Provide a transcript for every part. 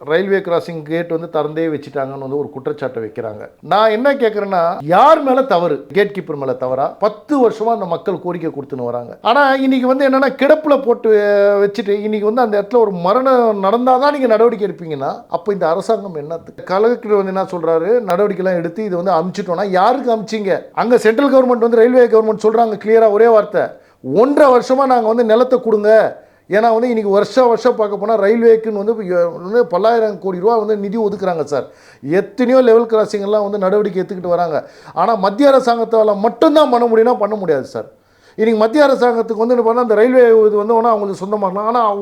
Railway crossing gate வந்து திறந்தே வச்சுட்டாங்கன்னு வந்து ஒரு குற்றச்சாட்டை வைக்கிறாங்க. நான் என்ன கேட்குறேன்னா யார் மேலே தவறு? கேட் கீப்பர் மேலே தவறா? பத்து வருஷமாக அந்த மக்கள் கோரிக்கை கொடுத்துன்னு வராங்க. ஆனால் இன்றைக்கி வந்து என்னென்னா கிடப்பில் போட்டு வச்சுட்டு இன்றைக்கி வந்து அந்த இடத்துல ஒரு மரணம் நடந்தால் தான் நீங்கள் நடவடிக்கை எடுப்பீங்கன்னா அப்போ இந்த அரசாங்கம் என்ன கலெக்டர் வந்து என்ன சொல்கிறாரு நடவடிக்கைலாம் எடுத்து இது வந்து அமிச்சிட்டோம்னா யாருக்கு அமிச்சிங்க அங்கே சென்ட்ரல் கவர்மெண்ட் வந்து ரயில்வே கவர்மெண்ட் சொல்கிறாங்க கிளியராக ஒரே வார்த்தை. ஒன்றரை வருஷமாக நாங்கள் வந்து நிலத்தை கொடுங்க. ஏன்னா வந்து இன்றைக்கி வருஷம் வருஷம் பார்க்க போனால் ரயில்வேக்குன்னு வந்து வந்து பல்லாயிரம் கோடி ரூபா வந்து நிதி ஒதுக்குறாங்க சார். எத்தனையோ லெவல் கிராசிங்கெல்லாம் வந்து நடவடிக்கை எடுத்துக்கிட்டு வராங்க. ஆனால் மத்திய அரசாங்கத்தால் மட்டும்தான் பண்ண முடியும்னா பண்ண முடியாது சார். இன்னைக்கு மத்திய அரசாங்கத்துக்கு வந்து என்ன பண்ணால் அந்த ரயில்வே இது வந்து வேணால் அவங்களுக்கு சொந்தமாக இருக்கலாம் ஆனால்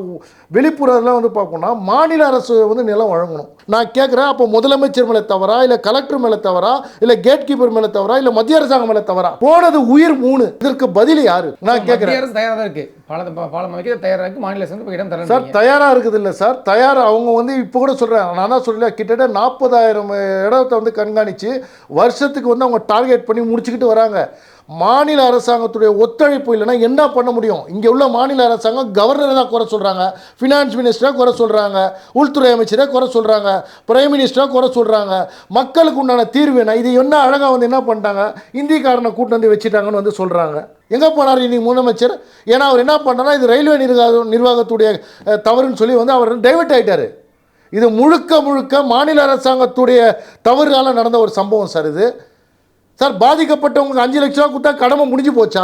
வெளிப்புற இதெல்லாம் வந்து பார்ப்போம்னா மாநில அரசு வந்து நிலம் வழங்கணும். நான் கேட்குறேன் அப்போ முதலமைச்சர் மேலே தவறா இல்லை கலெக்டர் மேலே தவறா இல்லை கேட் கீப்பர் மேலே தவறா இல்லை மத்திய அரசாங்கம் மேலே தவறா? போனது உயிர் மூணு. இதற்கு பதில் யாரு? நான் கேட்குறேன் அரசு தயாராக தான் இருக்கு. பாலத்தை பா- பாலம் அமைக்க தயாராக இருக்கு மாநில அரசு இடம் சார் தரேன் தயாராக இருக்குது இல்லை சார். தயார் அவங்க வந்து இப்போ கூட சொல்கிறேன் நான் தான் சொல்லல கிட்டத்தட்ட நாற்பதாயிரம் இடத்தை வந்து கண்காணித்து வருஷத்துக்கு வந்து அவங்க டார்கெட் பண்ணி முடிச்சுக்கிட்டு வராங்க. மாநில அரசாங்கத்துடைய ஒத்துழைப்பு இல்லைன்னா என்ன பண்ண முடியும்? இங்கே உள்ள மாநில அரசாங்கம் கவர்னரை தான் குறை சொல்கிறாங்க ஃபினான்ஸ் மினிஸ்டரை குறை சொல்கிறாங்க உள்துறை அமைச்சரை குறை சொல்கிறாங்க பிரைம் மினிஸ்டரை குறை சொல்கிறாங்க மக்களுக்கு உண்டான தீர்வு என்ன? இது என்ன அழகாக வந்து என்ன பண்ணிட்டாங்க? இந்திக்காரனை கூட்டு வந்து வச்சுட்டாங்கன்னு வந்து சொல்கிறாங்க எங்கே போனார் இன்றைக்கி முதலமைச்சர்? ஏன்னா அவர் என்ன பண்ணாரா இது ரயில்வே நிர்வாக நிர்வாகத்துடைய தவறுன்னு சொல்லி வந்து அவர் டைவெர்ட் ஆகிட்டார் இது முழுக்க முழுக்க மாநில அரசாங்கத்துடைய தவறுனால நடந்த ஒரு சம்பவம் சார் இது. சார் பாதிக்கப்பட்டவங்களுக்கு அஞ்சு லட்ச ரூபா கொடுத்தா கடமை முடிஞ்சு போச்சா?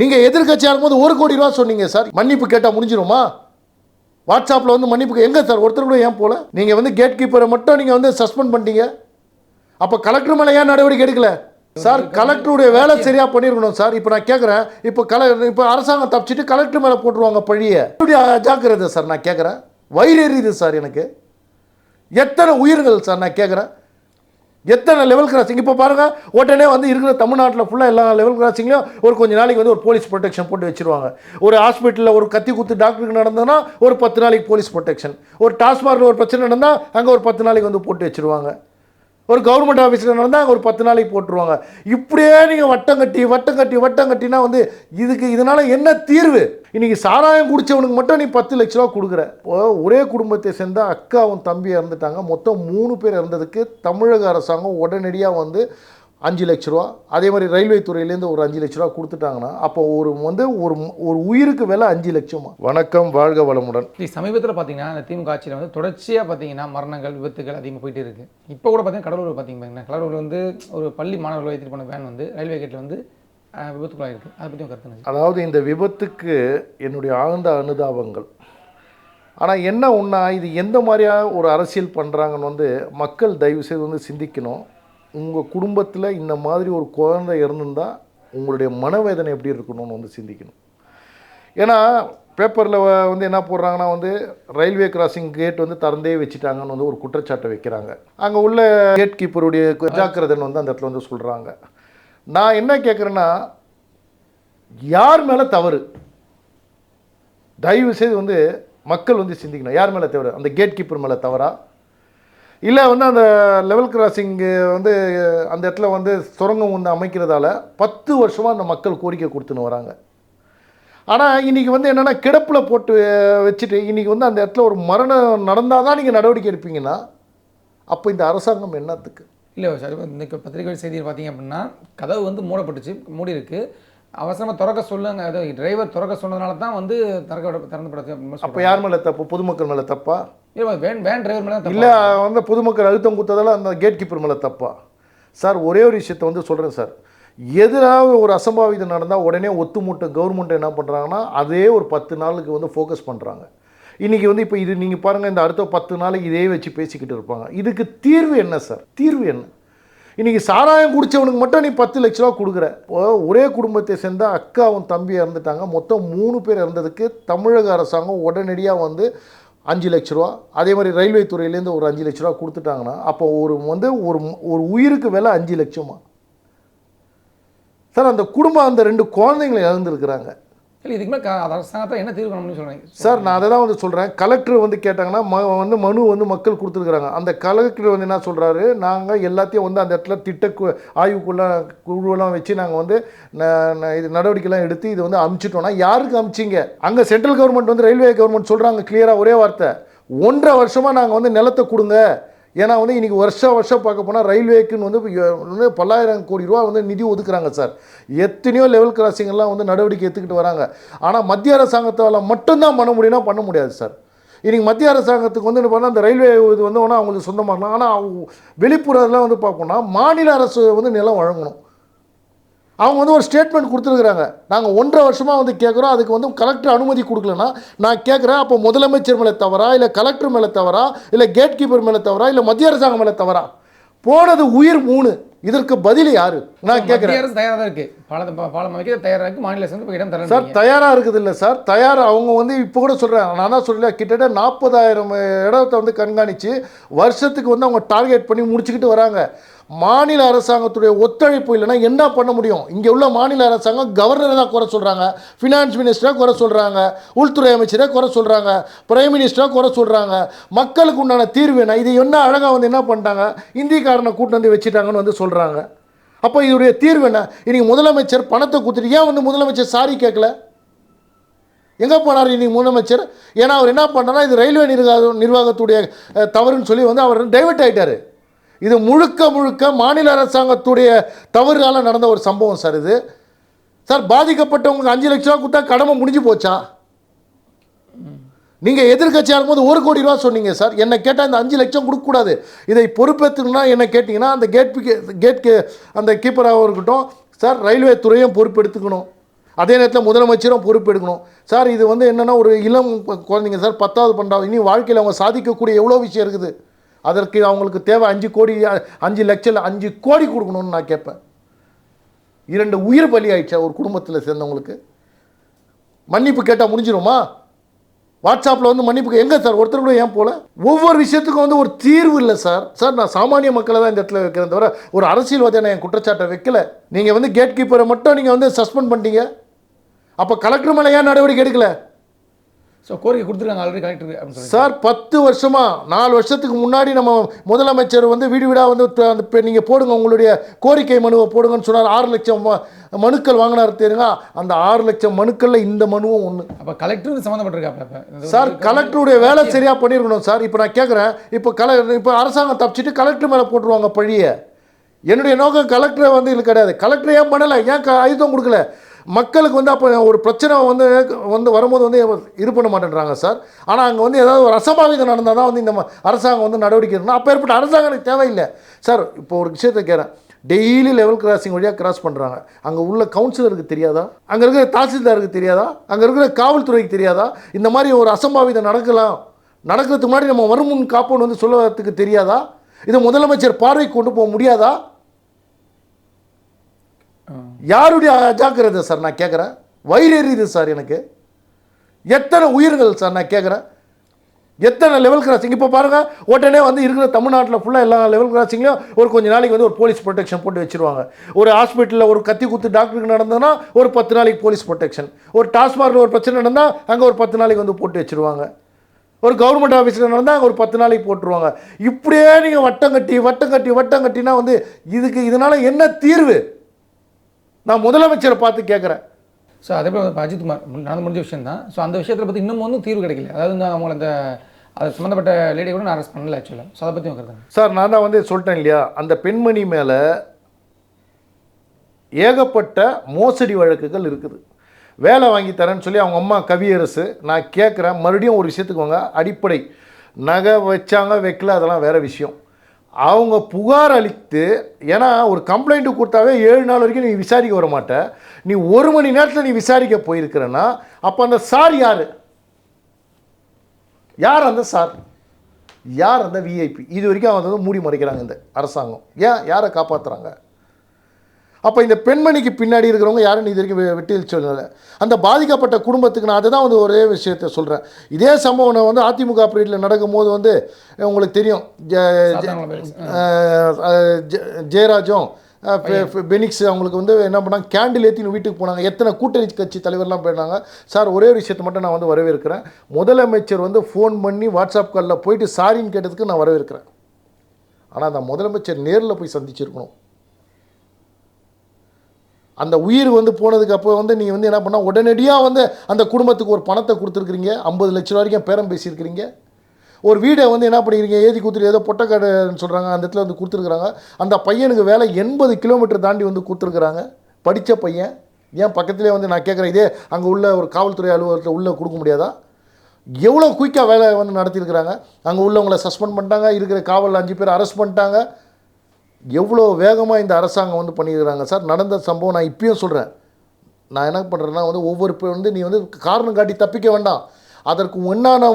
நீங்கள் எதிர்க்கட்சியாக இருக்கும்போது ஒரு கோடி ரூபா சொன்னீங்க சார். மன்னிப்பு கேட்டால் முடிஞ்சிருமா? வாட்ஸ்அப்பில் வந்து மன்னிப்பு எங்கே சார்? ஒருத்தர் கூட ஏன் போல? நீங்கள் வந்து கேட் கீப்பரை மட்டும் நீங்கள் வந்து சஸ்பெண்ட் பண்ணிட்டீங்க. அப்போ கலெக்டர் மேலே ஏன் நடவடிக்கை எடுக்கல? சார் கலெக்டருடைய வேலை சரியாக பண்ணியிருக்கணும் சார். இப்போ நான் கேட்குறேன் இப்போ கல இப்போ அரசாங்கம் தப்பிச்சிட்டு கலெக்டர் மேலே போட்டுருவாங்க பழிய. இப்படி ஜாக்கிரதை சார் நான் கேட்குறேன் வயிறு எரியுது சார் எனக்கு. எத்தனை உயிர்கள் சார் நான் கேட்குறேன் எத்தனை லெவல் கிராசிங் இப்போ பாருங்கள் உடனே வந்து இருக்கிற தமிழ்நாட்டில் ஃபுல்லாக எல்லா லெவல் கிராசிங்லையும் ஒரு கொஞ்சம் நாளைக்கு வந்து ஒரு போலீஸ் ப்ரொடெக்ஷன் போட்டு வச்சிருவாங்க. ஒரு ஹாஸ்பிட்டலில் ஒரு கத்தி குத்து டாக்டருக்கு நடந்ததுன்னா ஒரு பத்து நாளைக்கு போலீஸ் ப்ரொடெக்ஷன் ஒரு டாஸ்மாகில் ஒரு பிரச்சனை நடந்தால் அங்கே ஒரு பத்து நாளைக்கு வந்து போட்டு வச்சிருவாங்க. ஒரு கவர்மெண்ட் ஆஃபீஸில் நடந்தால் ஒரு பத்து நாளைக்கு போட்டுருவாங்க. இப்படியே நீங்கள் வட்டம் கட்டி வட்டம் கட்டி வட்டம் கட்டினா வந்து இதுக்கு இதனால் என்ன தீர்வு? இன்றைக்கி சாராயம் குடித்தவனுக்கு மட்டும் நீ பத்து லட்ச ரூபா கொடுக்குற. இப்போ ஒரே குடும்பத்தை சேர்ந்த அக்காவும் தம்பி இறந்துட்டாங்க. மொத்தம் மூணு பேர் இறந்ததுக்கு தமிழக அரசாங்கம் உடனடியாக வந்து அஞ்சு லட்ச ரூபா. அதே மாதிரி ரயில்வே துறையிலேருந்து ஒரு அஞ்சு லட்ச ரூபா கொடுத்துட்டாங்கன்னா அப்போ ஒரு வந்து ஒரு ஒரு உயிருக்கு விலை அஞ்சு லட்சமா? வணக்கம் வாழ்க வளமுடன். சமீபத்தில் பார்த்தீங்கன்னா இந்த திமுக ஆட்சியில் வந்து தொடர்ச்சியாக பார்த்தீங்கன்னா மரணங்கள் விபத்துகள் அதிகமாக போயிட்டு இருக்கு. இப்போ கூட பார்த்தீங்கன்னா கடலூர் பார்த்தீங்கன்னா கடலூர் வந்து ஒரு பள்ளி மாணவர்களை ஏற்றிட்டு போன வேன் வந்து ரயில்வே கேட்டில் வந்து இருக்கு அதை பற்றி கருத்து? அதாவது இந்த விபத்துக்கு என்னுடைய ஆழ்ந்த அனுதாபங்கள். ஆனால் என்ன ஒன்றா இது எந்த மாதிரியா ஒரு அரசியல் பண்ணுறாங்கன்னு வந்து மக்கள் தயவு செய்து வந்து சிந்திக்கணும். உங்கள் குடும்பத்தில் இந்த மாதிரி ஒரு குழந்தை இறந்துருந்தா உங்களுடைய மனவேதனை எப்படி இருக்கணும்னு வந்து சிந்திக்கணும். ஏன்னா பேப்பரில் வந்து என்ன போடுறாங்கன்னா வந்து ரயில்வே கிராசிங் கேட் வந்து திறந்தே வச்சுட்டாங்கன்னு வந்து ஒரு குற்றச்சாட்டை வைக்கிறாங்க. அங்கே உள்ள கேட் கீப்பருடைய ஜாக்கிரதைன்னு வந்து அந்த இடத்துல வந்து சொல்கிறாங்க நான் என்ன கேட்குறேன்னா யார் மேலே தவறு? தயவு செய்து வந்து மக்கள் வந்து சிந்திக்கணும். யார் மேலே தவறு? அந்த கேட் கீப்பர் மேலே தவறா? இல்லை வந்து அந்த லெவல் கிராசிங்கு வந்து அந்த இடத்துல வந்து சுரங்கம் வந்து அமைக்கிறதால பத்து வருஷமாக அந்த மக்கள் கோரிக்கை கொடுத்துன்னு வராங்க. ஆனால் இன்றைக்கி வந்து என்னென்னா கிடப்பில் போட்டு வச்சுட்டு இன்றைக்கி வந்து அந்த இடத்துல ஒரு மரணம் நடந்தால் தான் நீங்கள் நடவடிக்கை எடுப்பீங்கன்னா அப்போ இந்த அரசாங்கம் என்னத்துக்கு? இல்லை சார் இன்றைக்கி பத்திரிகை செய்தியில் பார்த்தீங்க அப்படின்னா கதவு வந்து மூடப்பட்டுச்சு மூடி இருக்கு அவசரமாக திறக்க சொல்லுங்க. அதாவது டிரைவர் திறக்க சொன்னதுனால தான் வந்து திறக்க விட திறந்துபடுது அப்போ யார் மேலே தப்பு? பொதுமக்கள் மேலே தப்பா? இல்லை வேன் வேன் டிரைவர் மேலே இல்லை வந்து பொதுமக்கள் அழுத்தம் கொடுத்ததால அந்த கேட் கீப்பர் மேலே தப்பா? சார் ஒரே ஒரு விஷயத்தை வந்து சொல்கிறேன் சார். எதிராக ஒரு அசம்பாவிதம் நடந்தால் உடனே ஒத்துமூட்ட கவர்மெண்ட் என்ன பண்ணுறாங்கன்னா அதே ஒரு பத்து நாளுக்கு வந்து ஃபோக்கஸ் பண்ணுறாங்க இன்றைக்கி வந்து இப்போ இது நீங்கள் பாருங்கள் இந்த அடுத்த பத்து நாளைக்கு இதே வச்சு பேசிக்கிட்டு இருப்பாங்க. இதுக்கு தீர்வு என்ன சார்? தீர்வு என்ன? இன்றைக்கி சாராயம் குடித்தவனுக்கு மட்டும் நீ பத்து லட்ச ரூபா கொடுக்குற. இப்போ ஒரே குடும்பத்தை சேர்ந்த அக்காவும் தம்பி இறந்துட்டாங்க. மொத்தம் மூணு பேர் இறந்ததுக்கு தமிழக அரசாங்கம் உடனடியாக வந்து அஞ்சு லட்ச ரூபா அதே மாதிரி ரயில்வே துறையிலேருந்து ஒரு அஞ்சு லட்ச ரூபா கொடுத்துட்டாங்கன்னா அப்போ ஒரு வந்து ஒரு ஒரு உயிருக்கு விலை அஞ்சு லட்சமா? சார் அந்த குடும்பம் அந்த ரெண்டு குழந்தைங்களை இழந்திருக்கிறாங்க. இல்லை இதுக்கு மேலே அரசாங்கத்தை என்ன தீர்வு பண்ணணும்னு சொல்கிறேன் சார் நான் அதை தான் வந்து சொல்கிறேன் கலெக்டர் வந்து கேட்டாங்கன்னா ம வந்து மனு வந்து மக்கள் கொடுத்துருக்குறாங்க. அந்த கலெக்டர் வந்து என்ன சொல்கிறாரு நாங்கள் எல்லாத்தையும் வந்து அந்த இடத்துல திட்ட கு- ஆய்வுக்குள்ள குழுவெல்லாம் வச்சு நாங்கள் வந்து ந- ந- இது நடவடிக்கைலாம் எடுத்து இது வந்து அமுச்சிட்டோம்னா யாருக்கு அமிச்சிங்க? அங்கே சென்ட்ரல் கவர்மெண்ட் வந்து ரயில்வே கவர்மெண்ட் சொல்கிறாங்க கிளியராக ஒரே வார்த்தை. ஒன்றரை வருஷமாக நாங்கள் வந்து நிலத்தை கொடுங்க. ஏன்னா வந்து இன்றைக்கி வருஷம் வருஷம் பார்க்க போனால் ரயில்வேக்குன்னு வந்து வந்து பல்லாயிரம் கோடி ரூபா வந்து நிதி ஒதுக்குறாங்க சார். எத்தனையோ லெவல் கிராசிங்கெல்லாம் வந்து நடவடிக்கை எடுத்துக்கிட்டு வராங்க. ஆனால் மத்திய அரசாங்கத்தால் மட்டும்தான் பண்ண முடியும்னா பண்ண முடியாது சார். இன்றைக்கி மத்திய அரசாங்கத்துக்கு வந்து என்ன பண்ணால் அந்த ரயில்வே இது வந்து ஒன்றா அவங்களுக்கு சொந்தமாக இருக்கலாம். ஆனால் வெளிப்புற வந்து பார்ப்போம்னா மாநில அரசு வந்து நிலம் வழங்கணும். அவங்க வந்து ஒரு ஸ்டேட்மெண்ட் கொடுத்துருக்குறாங்க. நாங்கள் ஒன்றரை வருஷமாக வந்து கேட்குறோம் அதுக்கு வந்து கலெக்டர் அனுமதி கொடுக்கலன்னா நான் கேட்குறேன் அப்போ முதலமைச்சர் மேலே தவறா? இல்லை கலெக்டர் மேலே தவறா? இல்லை கேட் கீப்பர் மேலே தவறா? இல்லை மத்திய அரசாங்கம் மேலே தவறா? போனது உயிர் மூணு. இதற்கு பதில் யாரு? நான் கேட்குறேன் தயாராக தான் இருக்கு. பாலத்தை பா- பாலம் அமைக்க தயாராக இருக்கு. மாநில அரசு இடம் சார் தரேன் தயாராக இருக்குது இல்லை சார். தயார் அவங்க வந்து இப்போ கூட சொல்கிறேன் நான் தான் சொல்லல கிட்டத்தட்ட நாற்பதாயிரம் இடத்த வந்து கண்காணித்து வருஷத்துக்கு வந்து அவங்க டார்கெட் பண்ணி முடிச்சுக்கிட்டு வராங்க. மாநில அரசாங்கத்துடைய ஒத்துழைப்பு இல்லைன்னா என்ன பண்ண முடியும்? இங்கே உள்ள மாநில அரசாங்கம் கவர்னரை தான் குறை சொல்கிறாங்க ஃபினான்ஸ் மினிஸ்டரை குறை சொல்கிறாங்க உள்துறை அமைச்சரை குறை சொல்கிறாங்க பிரைம் மினிஸ்டரை குறை சொல்கிறாங்க மக்களுக்கு உண்டான தீர்வு என்ன? இது என்ன அழகாக வந்து என்ன பண்ணிட்டாங்க? இந்திக்காரனை கூட்டு வந்து வச்சுட்டாங்கன்னு வந்து சொல்கிறாங்க அப்போ இதோடைய தீர்வு என்ன? இன்னைக்கு முதலமைச்சர் பணத்தை கொடுத்துட்டு ஏன் வந்து முதலமைச்சர் சாரி கேட்கல? எங்கே போனார் இன்னைக்கு முதலமைச்சர்? ஏன்னா அவர் என்ன பண்ணாரா இது ரயில்வே நிர்வாக நிர்வாகத்துடைய தவறுன்னு சொல்லி வந்து அவர் டைவர்ட் ஆகிட்டார் இது முழுக்க முழுக்க மாநில அரசாங்கத்துடைய தவறுகால நடந்த ஒரு சம்பவம் சார் இது. சார் பாதிக்கப்பட்டவங்களுக்கு அஞ்சு லட்ச ரூபா கொடுத்தா கடமை முடிஞ்சு போச்சா? நீங்கள் எதிர்க்கட்சியாக இருக்கும்போது ஒரு கோடி ரூபா சொன்னீங்க சார். என்னை கேட்டால் இந்த அஞ்சு லட்சம் கொடுக்கக்கூடாது இதை பொறுப்பேற்றுனா என்ன கேட்டிங்கன்னா அந்த கேட் கேட் அந்த கீப்பராகவும் இருக்கட்டும் சார் ரயில்வே துறையும் பொறுப்பெடுத்துக்கணும். அதே நேரத்தில் முதலமைச்சரும் பொறுப்பெடுக்கணும். சார் இது வந்து என்னென்னா ஒரு இளம் குழந்தைங்க சார் பத்தாவது பன்னெண்டாவது இனி வாழ்க்கையில் அவங்க சாதிக்கக்கூடிய எவ்வளோ விஷயம் இருக்குது? அதற்கு அவங்களுக்கு தேவை அஞ்சு கோடி அஞ்சு லட்சம் அஞ்சு கோடி கொடுக்கணும்னு நான் கேட்பேன். இரண்டு உயிர் பலி ஆயிடுச்சா ஒரு குடும்பத்தில் சேர்ந்தவங்களுக்கு? மன்னிப்பு கேட்டால் முடிஞ்சிருமா? வாட்ஸ்அப்பில் வந்து மன்னிப்பு எங்கே சார்? ஒருத்தர் கூட ஏன் போல? ஒவ்வொரு விஷயத்துக்கும் வந்து ஒரு தீர்வு இல்லை சார். சார் நான் சாமானிய மக்களை தான் இந்த இடத்துல வைக்கிறேன் தவிர ஒரு அரசியல்வாதியான என் குற்றச்சாட்டை வைக்கல. நீங்கள் வந்து கேட் கீப்பரை மட்டும் நீங்கள் வந்து சஸ்பெண்ட் பண்ணிட்டீங்க. அப்போ கலெக்டர் மேலே ஏன் நடவடிக்கை எடுக்கல? ஸோ கோரிக்கை கொடுத்துருக்காங்க ஆல்ரெடி கலெக்டர் அப்படின்னு சார் பத்து வருஷமா நாலு வருஷத்துக்கு முன்னாடி நம்ம முதலமைச்சர் வந்து வீடு வீடாக வந்து அந்த பெ- நீங்கள் போடுங்க உங்களுடைய கோரிக்கை மனுவை போடுங்கன்னு சொன்னார். ஆறு லட்சம் மனுக்கள் வாங்கினார் தெரியுங்க அந்த ஆறு லட்சம் மனுக்களில் இந்த மனுவும் ஒன்று அப்போ கலெக்டர் சம்மந்தப்பட்டிருக்காப்ல இப்போ இது சார் கலெக்டருடைய வேலை சரியாக பண்ணியிருக்கணும் சார் இப்போ நான் கேட்குறேன் இப்போ கல இப்போ அரசாங்கம் தப்பிச்சிட்டு கலெக்டர் மேலே போட்டுருவாங்க பழிய. என்னுடைய நோக்கம் கலெக்டரை வந்து இது கிடையாது. கலெக்டர் ஏன் பண்ணலை? ஏன் க ஆயுதம் கொடுக்கல? மக்களுக்கு வந்து அப்போ ஒரு பிரச்சனை வந்து வந்து வரும்போது வந்து இது பண்ண மாட்டேன்றாங்க சார். ஆனால் அங்கே வந்து ஏதாவது ஒரு அசம்பாவிதம் நடந்தால் தான் வந்து இந்த ம- அரசாங்கம் வந்து நடவடிக்கை எடுக்கணும். அப்போ ஏற்பட்ட அரசாங்கம் எனக்கு தேவையில்லை. சார் இப்போ ஒரு விஷயத்தை கேட்குறேன். டெய்லி லெவல் கிராசிங் வழியாக கிராஸ் பண்ணுறாங்க அங்கே உள்ள கவுன்சிலருக்கு தெரியாதா? அங்கே இருக்கிற தாசில்தாருக்கு தெரியாதா? அங்கே இருக்கிற காவல்துறைக்கு தெரியாதா? இந்த மாதிரி ஒரு அசம்பாவிதம் நடக்கலாம். நடக்கிறதுக்கு முன்னாடி நம்ம வருமுன் காப்போன்னு வந்து சொல்லுவதுக்கு தெரியாதா? இதை முதலமைச்சர் பார்வைக்கு கொண்டு போக முடியாதா? யாருடைய அஜாக்கிரதை சார் நான் கேட்குறேன் வயிறு எரியுது சார் எனக்கு. எத்தனை உயிர்கள் சார் நான் கேட்குறேன் எத்தனை லெவல் கிராசிங் இப்போ பாருங்கள் உடனே வந்து இருக்கிற தமிழ்நாட்டில் ஃபுல்லாக எல்லா லெவல் கிராசிங்லையும் ஒரு கொஞ்ச நாளைக்கு வந்து ஒரு போலீஸ் ப்ரொடெக்ஷன் போட்டு வச்சுருவாங்க. ஒரு ஹாஸ்பிட்டலில் ஒரு கத்தி குத்து டாக்டருக்கு நடந்ததுன்னா ஒரு பத்து நாளைக்கு போலீஸ் ப்ரொடெக்ஷன் ஒரு டாஸ்மாகில் ஒரு பிரச்சனை நடந்தால் அங்கே ஒரு பத்து நாளைக்கு வந்து போட்டு வச்சிருவாங்க. ஒரு கவர்மெண்ட் ஆஃபீஸில் நடந்தால் அங்கே ஒரு பத்து நாளைக்கு போட்டுருவாங்க. இப்படியே நீங்கள் வட்டம் கட்டி வட்டம் கட்டி வட்டம் கட்டினா வந்து இதுக்கு இதனால் என்ன தீர்வு? நான் முதலமைச்சரை பார்த்து கேட்குறேன் ஸோ அதே போல் அஜித்குமார் நடந்து முடிஞ்ச விஷயம் தான் ஸோ அந்த விஷயத்தில் பற்றி இன்னும் வந்து தீர்வு கிடைக்கல. அதாவது வந்து அவங்க அந்த அது சம்மந்தப்பட்ட லேடி கூட நான் அரெஸ்ட் பண்ணல ஆக்சுவலாக ஸோ அதை பற்றி உங்க சார் நான் தான் வந்து சொல்லிட்டேன் இல்லையா? அந்த பெண்மணி மேலே ஏகப்பட்ட மோசடி வழக்குகள் இருக்குது. வேலை வாங்கி தரேன்னு சொல்லி அவங்க அம்மா கவியரசு நான் கேட்குறேன் மறுபடியும் ஒரு விஷயத்துக்கு வாங்க அடிப்படை. நகை வச்சாங்க வைக்கல அதெல்லாம் வேற விஷயம். அவங்க புகார் அளித்து ஏன்னா ஒரு கம்ப்ளைண்ட்டு கொடுத்தாவே ஏழு நாள் வரைக்கும் நீ விசாரிக்க வர மாட்ட. நீ ஒரு மணி நேரத்தில் நீ விசாரிக்க போயிருக்கிறன்னா அப்போ அந்த சார் யார்? யார் அந்த சார்? யார் அந்த விஐபி இது வரைக்கும் அவங்க வந்து மூடி மறைக்கிறாங்க இந்த அரசாங்கம். ஏன்? யாரை காப்பாற்றுறாங்க அப்போ இந்த பெண்மணிக்கு பின்னாடி இருக்கிறவங்க யாரும் இது வரைக்கும் வெ- வெட்டி சொல்லலை. அந்த பாதிக்கப்பட்ட குடும்பத்துக்கு நான் அதுதான் வந்து ஒரே விஷயத்தை சொல்கிறேன் இதே சம்பவம் நான் வந்து அதிமுக பீரியடில் நடக்கும்போது வந்து உங்களுக்கு தெரியும் ஜெயராஜும் பெனிக்ஸ் அவங்களுக்கு வந்து என்ன பண்ணாங்க கேண்டில் ஏற்றின்னு வீட்டுக்கு போனாங்க. எத்தனை கூட்டணி கட்சி தலைவர்லாம் போயிட்டாங்க சார் ஒரே ஒரு விஷயத்தை மட்டும் நான் வந்து வரவேற்கிறேன். முதலமைச்சர் வந்து ஃபோன் பண்ணி வாட்ஸ்அப் காலில் போயிட்டு சாரின்னு கேட்டதுக்கு நான் வரவேற்கிறேன். ஆனால் அந்த முதலமைச்சர் நேரில் போய் சந்திச்சிருக்கணும். அந்த உயிர் வந்து போனதுக்கு அப்போ வந்து நீங்கள் வந்து என்ன பண்ணால் உடனடியாக வந்து அந்த குடும்பத்துக்கு ஒரு பணத்தை கொடுத்துருக்குறீங்க. ஐம்பது லட்ச ரூபா வரைக்கும் பேரம் பேசியிருக்கிறீங்க. ஒரு வீடை வந்து என்ன பண்ணிக்கிறீங்க? ஏதி கொடுத்துட்டு ஏதோ பொட்டக்காடுன்னு சொல்கிறாங்க அந்த இடத்துல வந்து கொடுத்துருக்குறாங்க. அந்த பையனுக்கு வேலை எண்பது கிலோமீட்டர் தாண்டி வந்து கொடுத்துருக்குறாங்க. படித்த பையன். ஏன் பக்கத்துலேயே வந்து நான் கேட்குறேன் இதே அங்கே உள்ள ஒரு காவல்துறை அலுவலகத்தில் உள்ளே கொடுக்க முடியாதா? எவ்வளோ குயிக்காக வேலை வந்து நடத்தியிருக்கிறாங்க. அங்கே உள்ளவங்களை சஸ்பெண்ட் பண்ணிட்டாங்க. இருக்கிற காவல் அஞ்சு பேர் அரெஸ்ட் பண்ணிட்டாங்க. எவ்வளோ வேகமாக இந்த அரசாங்கம் வந்து பண்ணியிருக்கிறாங்க சார்? நடந்த சம்பவம் நான் இப்பயும் சொல்கிறேன் நான் என்ன பண்ணுறேன்னா வந்து ஒவ்வொரு பேர் வந்து நீ வந்து காரணம் காட்டி தப்பிக்க வேண்டாம். அதற்கு உண்டான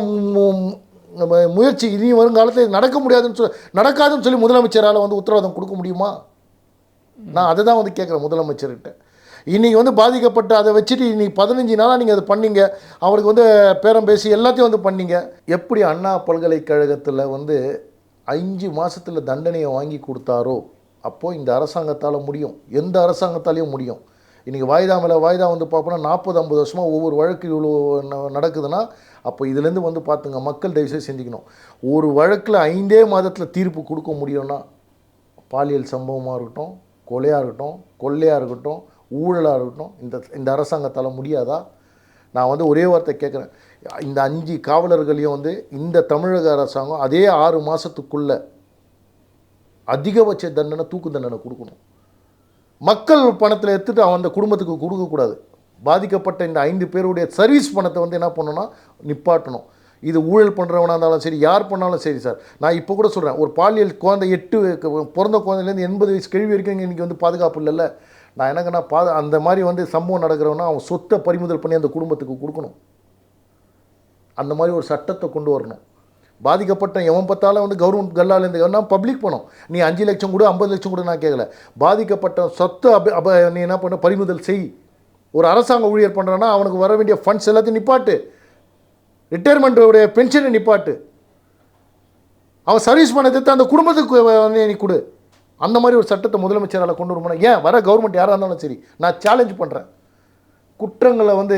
முயற்சி இனி வருங்காலத்தில் நடக்க முடியாதுன்னு சொல்லி நடக்காதுன்னு சொல்லி முதலமைச்சரால் வந்து உத்தரவாதம் கொடுக்க முடியுமா? நான் அதை தான் வந்து கேட்குறேன் முதலமைச்சர்கிட்ட. இன்றைக்கி வந்து பாதிக்கப்பட்ட அதை வச்சுட்டு இன்றைக்கி பதினஞ்சு நாளாக நீங்கள் அதை பண்ணீங்க. அவருக்கு வந்து பேரம் பேசி எல்லாத்தையும் வந்து பண்ணீங்க. எப்படி அண்ணா பல்கலைக்கழகத்தில் வந்து அஞ்சு மாதத்தில் தண்டனையை வாங்கி கொடுத்தாரோ அப்போது இந்த அரசாங்கத்தால் முடியும். எந்த அரசாங்கத்தாலையும் முடியும். இன்றைக்கி வாய்தா மேலே வாய்தா வந்து பார்ப்போன்னா நாற்பது ஐம்பது வருஷமாக ஒவ்வொரு வழக்கு இவ்வளோ நடக்குதுன்னா அப்போ இதுலேருந்து வந்து பார்த்துங்க மக்கள் தயவுசெய்து செஞ்சுக்கணும் ஒரு வழக்கில் ஐந்தே மாதத்தில் தீர்ப்பு கொடுக்க முடியும்னா பாலியல் சம்பவமாக இருக்கட்டும் கொலையாக இருக்கட்டும் கொள்ளையாக இருக்கட்டும் ஊழலாக இருக்கட்டும் இந்த இந்த அரசாங்கத்தால் முடியாதா? நான் வந்து ஒரே வார்த்தை கேட்குறேன். இந்த அஞ்சு காவலர்களையும் வந்து இந்த தமிழக அரசாங்கம் அதே ஆறு மாதத்துக்குள்ளே அதிகபட்ச தண்டனை தூக்கு தண்டனை கொடுக்கணும். மக்கள் பணத்தில் எடுத்துட்டு அவன் அந்த குடும்பத்துக்கு கொடுக்கக்கூடாது. பாதிக்கப்பட்ட இந்த ஐந்து பேருடைய சர்வீஸ் பணத்தை வந்து என்ன பண்ணணும்னா நிப்பாட்டணும். இது ஊழல் பண்ணுறவனாக இருந்தாலும் சரி யார் பண்ணாலும் சரி சார். நான் இப்போ கூட சொல்கிறேன் ஒரு பாலியல் குழந்தை எட்டு பிறந்த குழந்தைலேருந்து எண்பது வயசு கேள்வி வரைக்கும் இன்றைக்கி வந்து பாதுகாப்பு இல்லைல்ல. நான் என்னங்கன்னா பா அந்த மாதிரி வந்து சம்பவம் நடக்கிறவனா அவன் சொத்தை பறிமுதல் பண்ணி அந்த குடும்பத்துக்கு கொடுக்கணும். அந்த மாதிரி ஒரு சட்டத்தை கொண்டு வரணும். பாதிக்கப்பட்ட எவன் பார்த்தாலும் வந்து கவர்மெண்ட் கல்லாலேருந்து நான் பப்ளிக் பணம் நீ அஞ்சு லட்சம் கூட ஐம்பது லட்சம் கூட நான் கேட்கல பாதிக்கப்பட்ட சொத்தை அப அப நீ என்ன பண்ண பறிமுதல் செய். ஒரு அரசாங்க ஊழியர் பண்ணுறான்னா அவனுக்கு வர வேண்டிய ஃபண்ட்ஸ் எல்லாத்தையும் நிப்பாட்டு. ரிட்டையர்மெண்ட்டோடைய பென்ஷனை நிப்பாட்டு. அவன் சர்வீஸ் பண்ணதை அந்த குடும்பத்துக்கு வந்து நீ கொடு. அந்த மாதிரி ஒரு சட்டத்தை முதலமைச்சரால் கொண்டு வரணும் ஏன்? வர கவர்மெண்ட் யாராக இருந்தாலும் சரி. நான் சேலஞ்ச் பண்ணுறேன் குற்றங்களை வந்து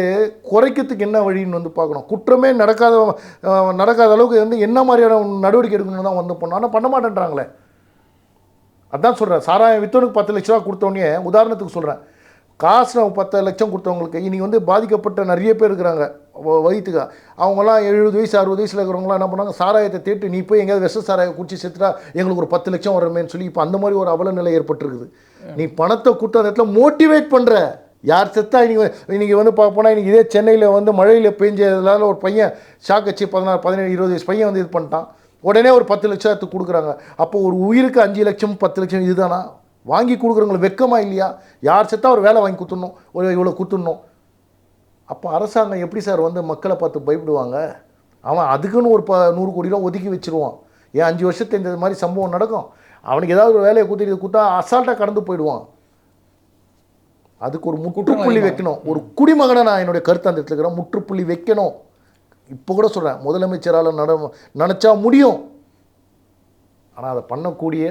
குறைக்கிறதுக்கு என்ன வழின்னு வந்து பார்க்கணும். குற்றமே நடக்காத நடக்காத அளவுக்கு வந்து என்ன மாதிரியான நடவடிக்கை எடுக்கணும்னு தான் வந்து பண்ணோம் ஆனால் பண்ண மாட்டேன்றாங்களே. அதான் சொல்கிறேன் சாராயம் வித்தவனுக்கு பத்து லட்ச ரூபா கொடுத்தோடனே உதாரணத்துக்கு சொல்கிறேன் காசு பத்து லட்சம் கொடுத்தவங்களுக்கு இன்றைக்கி வந்து பாதிக்கப்பட்ட நிறைய பேர் இருக்கிறாங்க. வயிற்றுக்கா அவங்களாம் எழுபது வயசு அறுபது வயசில் இருக்கிறவங்களாம் என்ன பண்ணாங்க சாராயத்தை தேட்டு நீ போய் எங்கேயாவது விஷ சாராயம் குடிச்சு செத்துட்டா எங்களுக்கு ஒரு பத்து லட்சம் வருமேன்னு சொல்லி இப்போ அந்த மாதிரி ஒரு அவல நிலை ஏற்பட்டிருக்குது. நீ பணத்தை கொடுத்த அந்த இடத்துல மோட்டிவேட் பண்ணுற யார் செத்தா இன்னைக்கு இன்றைக்கி வந்து பார்க்க போனால் இன்னைக்கு இதே சென்னையில் வந்து மழையில் பெஞ்சதுனால ஒரு பையன் ஷாக் வச்சு பதினாறு பதினேழு இருபது வயசு பையன் வந்து இது பண்ணிட்டான். உடனே ஒரு பத்து லட்சத்துக்கு கொடுக்குறாங்க. அப்போ ஒரு உயிருக்கு அஞ்சு லட்சம் பத்து லட்சம் இதுதானா? வாங்கி கொடுக்குறவங்களுக்கு வெக்கமா இல்லையா? யார் செத்தா ஒரு வேலை வாங்கி கொடுத்துடணும். ஒரு இவ்வளோ கொடுத்துடணும். அப்போ அரசாங்கம் எப்படி சார் வந்து மக்களை பார்த்து பயப்படுவாங்க? அவன் அதுக்குன்னு ஒரு ப நூறு கோடி ரூபா ஒதுக்கி வச்சிருவான். ஏன் அஞ்சு வருஷத்து இந்த மாதிரி சம்பவம் நடக்கும்? அவனுக்கு ஏதாவது ஒரு வேலையை கொடுத்துட்டு கொடுத்தா அசால்ட்டாக கடந்து போயிடுவான். அதுக்கு ஒரு முற்றுப்புள்ளி வைக்கணும். ஒரு குடிமகனை நான் என்னுடைய கருத்து அந்த இடத்துல இருக்கிறேன். முற்றுப்புள்ளி வைக்கணும். இப்போ கூட சொல்கிறேன் முதலமைச்சரால் நட நினச்சா முடியும். ஆனால் அதை பண்ணக்கூடிய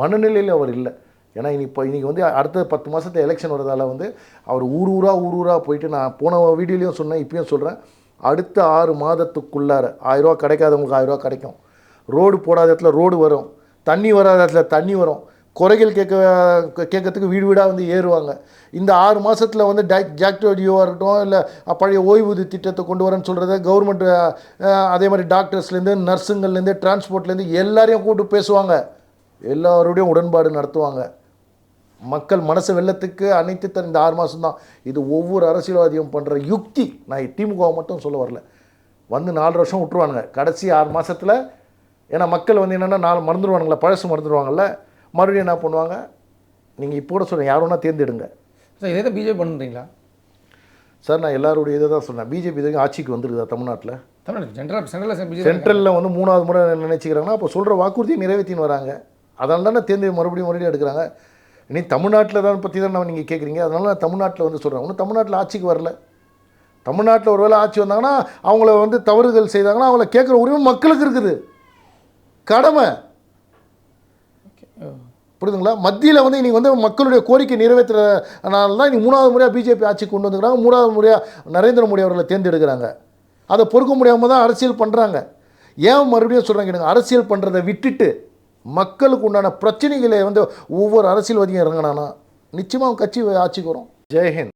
மனநிலையில் அவர் இல்லை. ஏன்னா இனி இப்போ இன்றைக்கி வந்து அடுத்த பத்து மாதத்து எலெக்ஷன் வரதால் வந்து அவர் ஊர் ஊராக ஊர் ஊராக போயிட்டு நான் போன வீடியோலையும் சொன்னேன் இப்பயும் சொல்கிறேன் அடுத்த ஆறு மாதத்துக்குள்ளார ஆயிரரூவா கிடைக்காதவங்களுக்கு ஆயிரரூவா கிடைக்கும். ரோடு போடாத இடத்துல ரோடு வரும். தண்ணி வராத இடத்துல தண்ணி வரும். குறைகள் கேட்க கேட்கறதுக்கு வீடு வீடாக வந்து ஏறுவாங்க. இந்த ஆறு மாதத்தில் வந்து டை ஜாக்டோடியோவாக இருக்கட்டும் இல்லை பழைய ஓய்வூதிய திட்டத்தை கொண்டு வரேன்னு சொல்கிறத கவர்மெண்ட் அதே மாதிரி டாக்டர்ஸ்லேருந்து நர்ஸுங்கள்லேருந்து டிரான்ஸ்போர்ட்லேருந்து எல்லாரையும் கூப்பிட்டு பேசுவாங்க. எல்லாரோடையும் உடன்பாடு நடத்துவாங்க. மக்கள் மனசு வெள்ளத்துக்கு அனைத்து தர இந்த ஆறு மாதம் தான் இது ஒவ்வொரு அரசியல்வாதியும் பண்ணுற யுக்தி. நான் திமுகவை மட்டும் சொல்ல வரல. வந்து நாலு வருஷம் விட்ருவானுங்க கடைசி ஆறு மாசத்துல ஏன்னா மக்கள் வந்து என்னென்னா நாலு மறந்துடுவானுங்களா பழசு மறந்துடுவாங்கல்ல மறுபடியும் என்ன பண்ணுவாங்க? நீங்கள் இப்போ கூட சொல்கிறேன் யார் வேணா தேர்ந்தெடுங்க. சார் இதே தான் பிஜேபி பண்ணுறீங்களா? சார் நான் எல்லாருடைய இதை தான் சொன்னேன். பிஜேபி இதுக்கு ஆட்சிக்கு வந்துருக்குதா தமிழ்நாட்டில்? தமிழ்நாடு சென்ட்ரல் சென்ட்ரலில் வந்து மூணாவது முறை நினைச்சுக்கிறாங்கன்னா அப்போ சொல்கிற வாக்குறுதியை நிறைவேற்றின்னு வராங்க. அதனால தானே தேர்ந்து மறுபடியும் மறுபடியும் எடுக்கிறாங்க. இனி தமிழ்நாட்டில் தான் பற்றி தான் நீங்கள் கேட்குறீங்க அதனால நான் தமிழ்நாட்டில் வந்து சொல்கிறேன் ஒன்றும் தமிழ்நாட்டில் ஆட்சிக்கு வரல. தமிழ்நாட்டில் ஒருவேளை ஆட்சி வந்தாங்கன்னா அவங்கள வந்து தவறுகள் செய்தாங்கன்னா அவங்கள கேட்குற உரிமை மக்களுக்கு இருக்குது. கடமை. புரியுதுங்களா? மத்தியில் வந்து இன்றைக்கி வந்து மக்களுடைய கோரிக்கை நிறைவேற்றுறதுனால தான் இன்றைக்கி மூணாவது முறையாக பிஜேபி ஆட்சி கொண்டு வந்துக்கிறாங்க மூணாவது முறையாக நரேந்திர மோடி அவர்களை தேர்ந்தெடுக்கிறாங்க. அதை பொறுக்க முடியாமல் தான் அரசியல் பண்ணுறாங்க ஏன் மறுபடியும் சொல்கிறாங்க எனக்கு அரசியல் பண்ணுறதை விட்டுட்டு மக்களுக்கு உண்டான பிரச்சனைகளை வந்து ஒவ்வொரு அரசியல்வாதியும் இறங்கினானா? நிச்சயமாக கட்சி ஆட்சிக்கு வரும். ஜெய்ஹிந்த்